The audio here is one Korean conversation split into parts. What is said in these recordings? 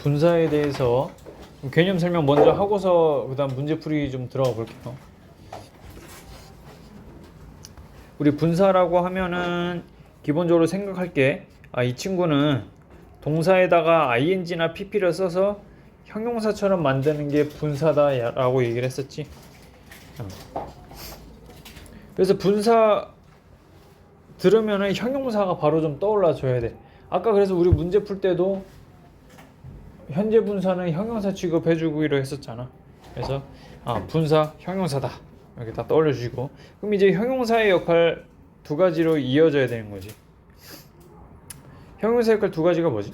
분사에 대해서 개념 설명 먼저 하고서 그다음 문제풀이 좀 들어가 볼게요. 우리 분사라고 하면은 기본적으로 생각할 게 아, 이 친구는 동사에다가 ing나 pp를 써서 형용사처럼 만드는 게 분사다라고 얘기를 했었지. 어. 그래서 분사 들으면은 형용사가 바로 좀 떠올라 줘야 돼. 아까 그래서 우리 문제 풀 때도 현재 분사는 형용사 취급해 주기로 했었잖아. 그래서 아, 분사 형용사다. 이렇게 다 떠올려 주시고 그럼 이제 형용사의 역할 두 가지로 이어져야 되는 거지. 형용사 역할 두 가지가 뭐지?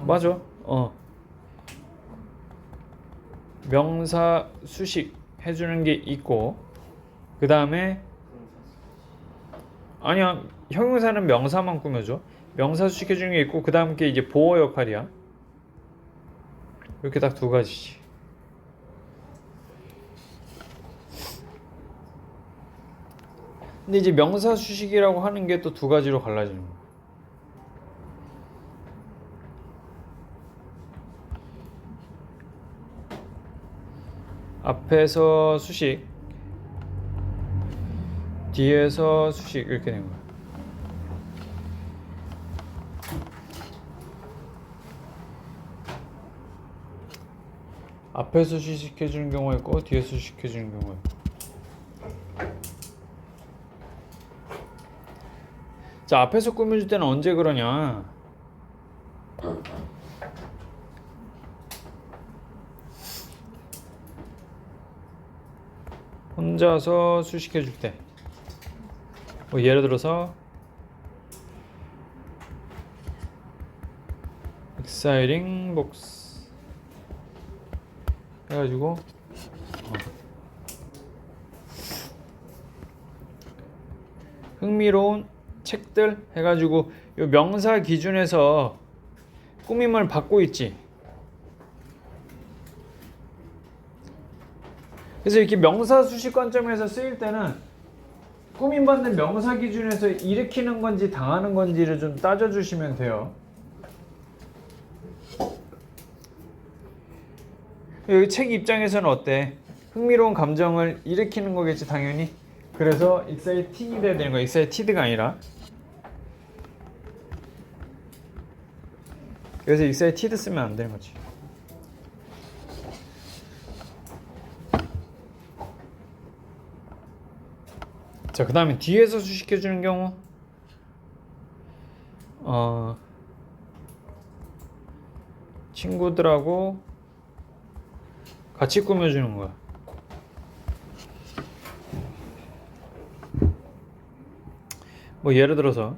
맞아. 어. 명사 수식 해주는 게 있고 그 다음에 아니야 형용사는 명사만 꾸며줘. 명사 수식 해 주는 게 있고 그 다음 게 이제 보호 역할이야. 이렇게 딱 두 가지지. 근데 이제 명사 수식이라고 하는 게 또 두 가지로 갈라지는 거야. 앞에서 수식, 뒤에서 수식 이렇게 된 거야. 앞에서 수식해 주는 경우가 있고 뒤에서 수식해 주는 경우가 있고. 자 앞에서 꾸며줄 때는 언제 그러냐? 혼자서 수식해 줄 때. 뭐 예를 들어서 exciting box 해가지고 어. 흥미로운 책들 해가지고 요 명사 기준에서 꾸밈을 받고 있지. 그래서 이렇게 명사 수식 관점에서 쓰일 때는 꾸밈 받는 명사 기준에서 일으키는 건지 당하는 건지를 좀 따져주시면 돼요. 여기 책 입장에서는 어때? 흥미로운 감정을 일으키는 거겠지 당연히. 그래서 exciting이 돼야 되는 거야. excited가 아니라. 그래서 excited 쓰면 안 되는 거지. 자, 그 다음에 뒤에서 수식해 주는 경우, 어, 친구들하고 같이 꾸며주는 거야. 뭐 예를 들어서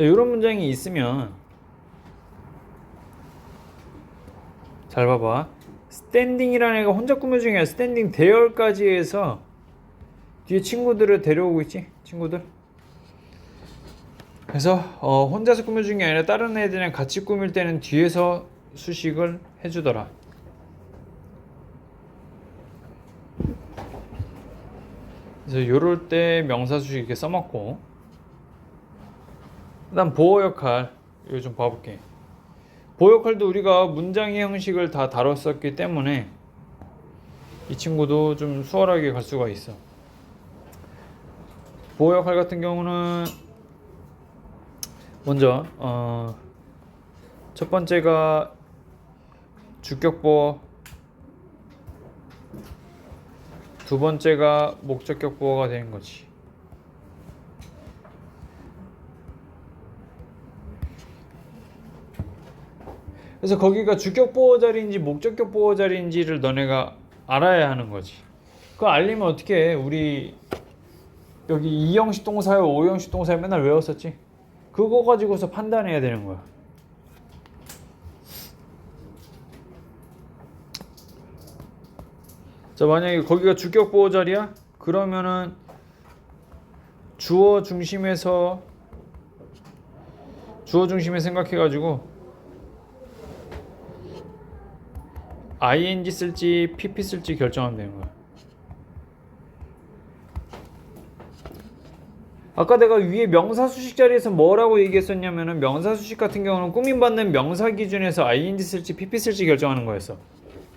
자, 이런 문장이 있으면 잘 봐봐. 스탠딩이라는 애가 혼자 게 아니라 스탠딩 대열까지 해서 뒤에 친구들을 데려오고 있지? 친구들. 그래서 어, 혼자서 꾸며주는 게 아니라 다른 애들이랑 같이 꾸밀 때는 뒤에서 수식을 해주더라. 그래서 요럴 때 명사 수식 이렇게 써먹고 그다음 보호 역할 이거 좀 봐볼게. 보호 역할도 우리가 문장의 형식을 다 다뤘었기 때문에 이 친구도 좀 수월하게 갈 수가 있어. 보호 역할 같은 경우는 먼저 어, 첫 번째가 주격보어, 두 번째가 목적격 보어가 되는 거지. 그래서 거기가 주격 보호 자리인지 목적격 보호 자리인지를 너네가 알아야 하는 거지. 그거 알리면 어떻게 해? 우리 여기 2형식 동사에 5형식 동사에 맨날 외웠었지. 그거 가지고서 판단해야 되는 거야. 자, 만약에 거기가 주격 보호 자리야? 그러면은 주어 중심에서 주어 중심에 생각해 가지고 ing 쓸지 pp 쓸지 결정하면 되는 거야. 아까 내가 위에 명사 수식 자리에서 뭐라고 얘기했었냐면은 명사 수식 같은 경우는 꾸밈받는 명사 기준에서 ing 쓸지 pp 쓸지 결정하는 거였어.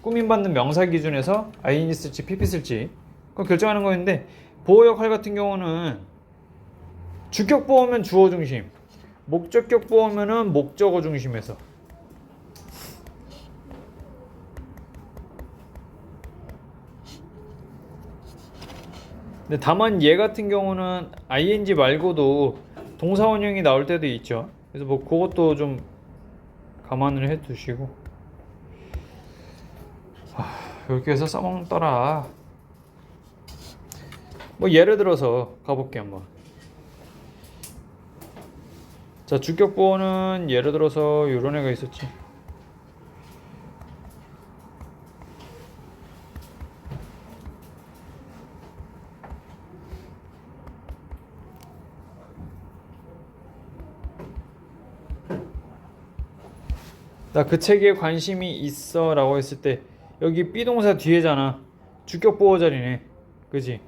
꾸밈받는 명사 기준에서 ing 쓸지 pp 쓸지. 그거 결정하는 거였는데 보호 역할 같은 경우는 주격 보호면 주어 중심, 목적격 보호면은 목적어 중심에서 근데 다만 얘 같은 경우는 ing 말고도 동사 원형이 나올 때도 있죠. 그래서 뭐 그것도 좀 감안을 해 두시고 하, 이렇게 해서 써먹더라. 뭐 예를 들어서 가볼게 한번. 자 주격 보호는 예를 들어서 이런 애가 있었지. 나 그 책에 관심이 있어 라고 했을 때 여기 비동사 뒤에잖아. 주격 보호 자리네. 그지?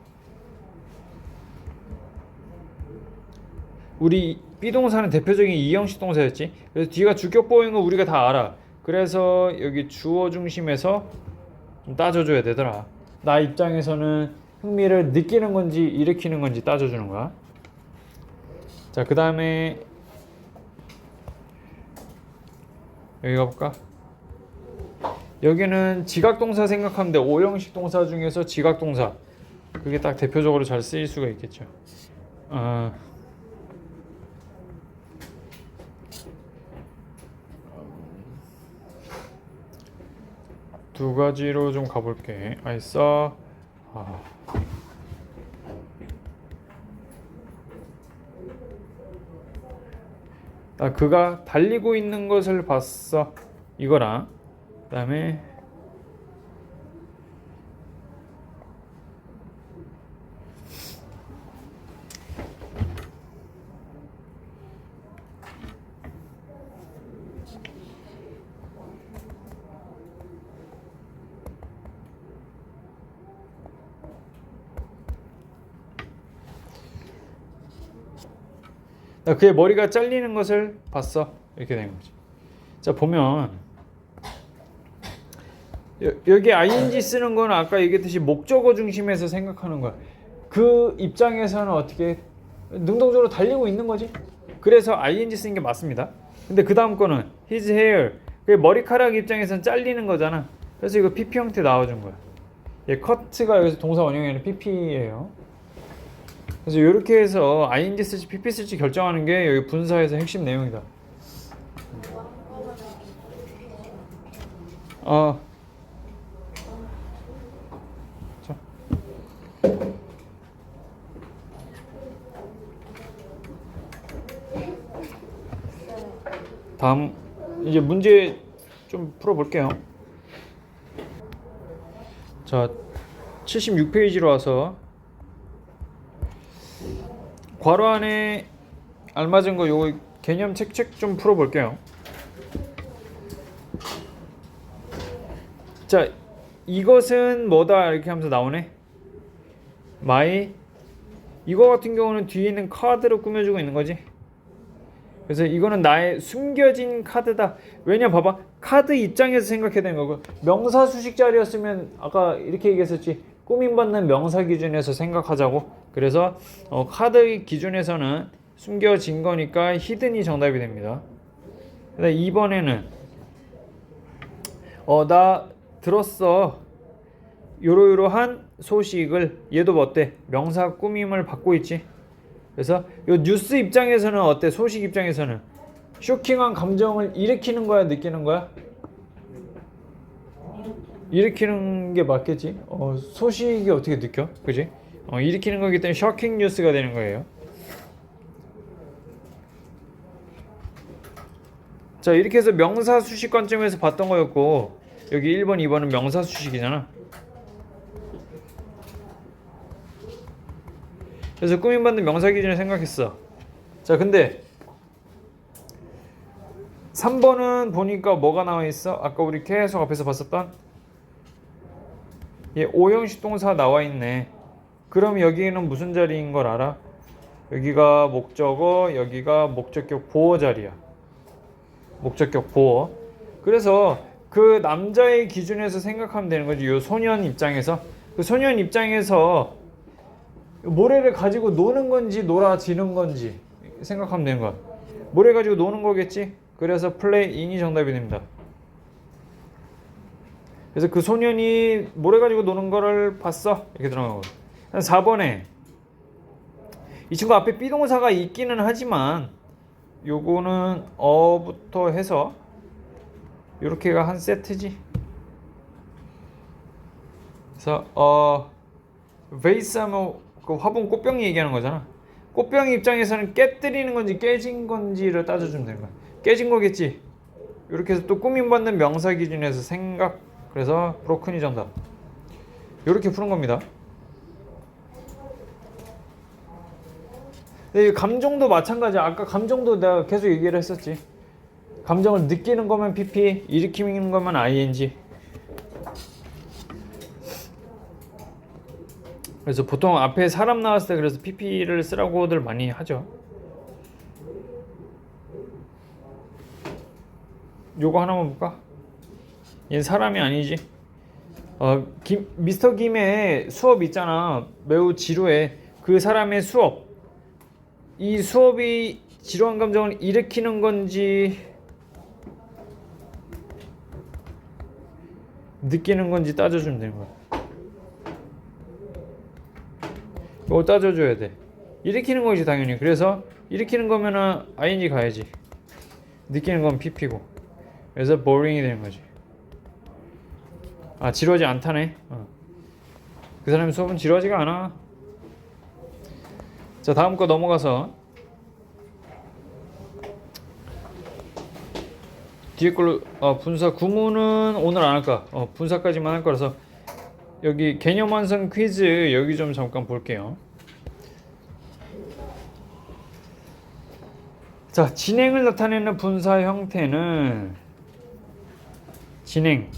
우리 비동사는 대표적인 이형식 동사였지. 그래서 뒤가 주격 보호인 거 우리가 다 알아. 그래서 여기 주어 중심에서 좀 따져줘야 되더라. 나 입장에서는 흥미를 느끼는 건지 일으키는 건지 따져주는 거야. 자 그 다음에 여기 가볼까? 여기는 지각동사 생각하면 돼. 오형식 동사 중에서 지각동사. 그게 딱 대표적으로 잘 쓰일 수가 있겠죠. 어, 두 가지로 좀 가볼게. I saw. 아. 그가 달리고 있는 것을 봤어. 이거랑 그다음에 그의 머리가 잘리는 것을 봤어. 이렇게 된 거지. 자 보면 여, 여기 ing 쓰는 건 아까 얘기했듯이 목적어 중심에서 생각하는 거야. 그 입장에서는 어떻게 능동적으로 달리고 있는 거지. 그래서 ing 쓰는 게 맞습니다. 근데 그 다음 거는 his hair 그 머리카락 입장에서는 잘리는 거잖아. 그래서 이거 pp 형태 나와준 거야. 얘 커트가 여기서 동사 원형에는 pp예요. 그래서 이렇게 해서 ing 쓸지 pp 쓸지 결정하는 게 여기 분사에서 핵심 내용이다. 어. 자. 다음 이제 문제 좀 풀어볼게요. 자, 76페이지로 와서 괄호 안에 알맞은 거 요거 개념 책책 좀 풀어볼게요. 자, 이것은 뭐다 이렇게 하면서 나오네. 마이 이거 같은 경우는 뒤에 있는 카드로 꾸며주고 있는 거지. 그래서 이거는 나의 숨겨진 카드다. 왜냐 봐봐 카드 입장에서 생각해야 되는 거고 명사 수식 자리였으면 아까 이렇게 얘기했었지 꾸밈받는 명사 기준에서 생각하자고. 그래서 어, 카드 기준에서는 숨겨진 거니까 히든이 정답이 됩니다. 근데 이번에는 어 나 들었어 요러요러한 소식을 얘도 뭐 어때 명사 꾸밈을 받고 있지. 그래서 요 뉴스 입장에서는 어때? 소식 입장에서는 쇼킹한 감정을 일으키는 거야, 느끼는 거야? 일으키는 게 맞겠지. 어, 소식이 어떻게 느껴? 그지? 어, 일으키는 거기 때문에 쇼킹 뉴스가 되는 거예요. 자 이렇게 해서 명사 수식 관점에서 봤던 거였고 여기 1번 2번은 명사 수식이잖아. 그래서 꾸민받는 명사 기준을 생각했어. 자 근데 3번은 보니까 뭐가 나와 있어? 아까 우리 계속 앞에서 봤었던 예, 오형식 동사 나와 있네. 그럼 여기는 무슨 자리인 걸 알아? 여기가 목적어, 여기가 목적격 보어 자리야. 목적격 보어. 그래서 그 남자의 기준에서 생각하면 되는 거지. 요 소년 입장에서 그 소년 입장에서 모래를 가지고 노는 건지 놀아지는 건지 생각하면 되는 거야. 모래 가지고 노는 거겠지? 그래서 플레이잉이 정답이 됩니다. 그래서 그 소년이 모래 가지고 노는 거를 봤어. 이렇게 들어가고. 4번에 이 친구 앞에 비동사가 있기는 하지만 요거는 어부터 해서 요렇게가 한 세트지. 그래서 어 베이스 하면 그 화분 꽃병이 얘기하는 거잖아. 꽃병이 입장에서는 깨뜨리는 건지 깨진 건지를 따져주면 되는 거야. 깨진 거겠지. 이렇게 해서 또 꾸밈받는 명사 기준에서 생각 그래서 브로큰이 정답. 이렇게 푸는 겁니다. 네, 이 감정도 마찬가지야. 아까 감정도 내가 계속 얘기를 했었지. 감정을 느끼는 거면 PP, 일으키는 거면 ING. 그래서 보통 앞에 사람 나왔을 때 그래서 PP를 쓰라고들 많이 하죠. 요거 하나만 볼까? 얘는 사람이 아니지. 어, 김, 미스터 김의 수업 있잖아. 매우 지루해. 그 사람의 수업. 이 수업이 지루한 감정을 일으키는 건지 느끼는 건지 따져주면 되는 거야. 이거 따져줘야 돼. 일으키는 거지 당연히. 그래서 일으키는 거면은 ing 가야지. 느끼는 건 pp고. 그래서 boring이 되는 거지. 아 지루하지 않다네. 어. 그 사람 수업은 지루하지가 않아. 자 다음 거 넘어가서 뒤에 걸로 어, 분사 구문은 오늘 안 할까? 어, 분사까지만 할 거라서 여기 개념 완성 퀴즈 여기 좀 잠깐 볼게요. 자 진행을 나타내는 분사 형태는 진행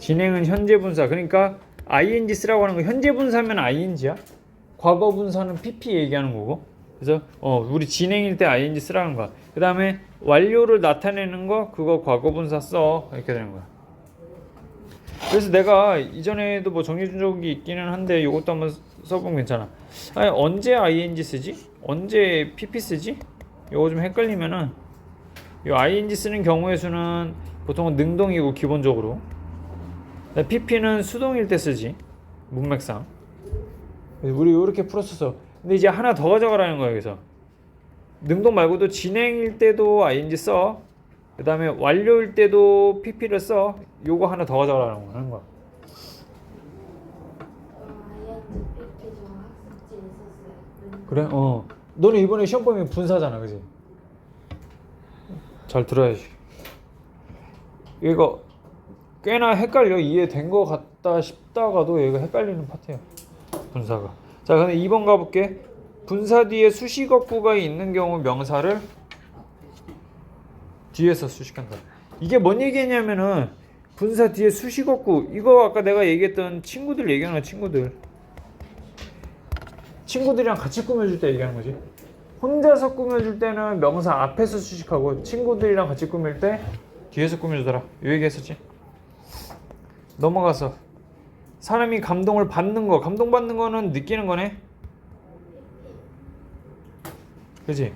진행은 현재 분사 그러니까 ing 쓰라고 하는 거 현재 분사면 ing야 과거 분사는 pp 얘기하는 거고. 그래서 어 우리 진행일 때 ing 쓰라는 거야. 그 다음에 완료를 나타내는 거 그거 과거 분사 써. 이렇게 되는 거야. 그래서 내가 이전에도 뭐 정해준 적이 있기는 한데 이것도 한번 써보면 괜찮아. 아니 언제 ing 쓰지? 언제 pp 쓰지? 이거 좀 헷갈리면은 이 ing 쓰는 경우의 수는 보통은 능동이고 기본적으로. pp는 수동일 때 쓰지. 문맥상 우리 이렇게 풀었었어 근데 이제 하나 더 가져가라는 거야 여기서 능동 말고도 진행일 때도 ing 써. 그 다음에 완료일 때도 pp를 써. 요거 하나 더 가져가라는 거 하는 거야. 그래? 어. 너는 이번에 시험 보면 분사잖아, 그지? 잘 들어야지. 이거 꽤나 헷갈려 이해된 거 같다 싶다가도 얘가 헷갈리는 파트야. 분사가. 자, 그럼 2번 가볼게. 분사 뒤에 수식어구가 있는 경우 명사를 뒤에서 수식한다. 이게 뭔 얘기냐면은 분사 뒤에 수식어구 이거 아까 내가 얘기했던 친구들 얘기하는 친구들. 친구들이랑 같이 꾸며줄 때 얘기하는 거지. 혼자서 꾸며줄 때는 명사 앞에서 수식하고 친구들이랑 같이 꾸밀 때 뒤에서 꾸며주더라. 이 얘기했었지. 넘어가서 사람이 감동을 받는 거, 감동받는 거는 느끼는 거네. 그지?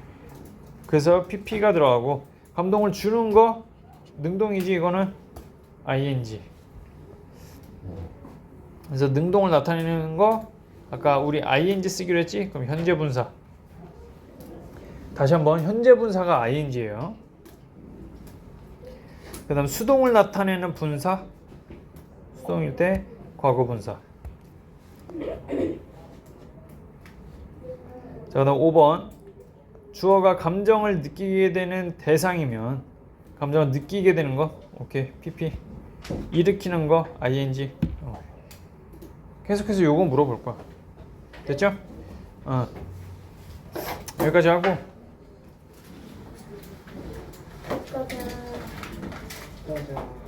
그래서 pp가 들어가고 감동을 주는 거 능동이지 이거는 ing. 그래서 능동을 나타내는 거 아까 우리 ing 쓰기로 했지? 그럼 현재 분사. 다시 한번 현재 분사가 ing예요. 그다음 수동을 나타내는 분사 수동일 때 과거 분사. 자, 그다음 5번 주어가 감정을 느끼게 되는 대상이면 감정을 느끼게 되는 거 오케이 pp 일으키는 거 ing 어. 계속해서 요거 물어볼 거야 됐죠? 어. 여기까지 하고 그거는 맞아.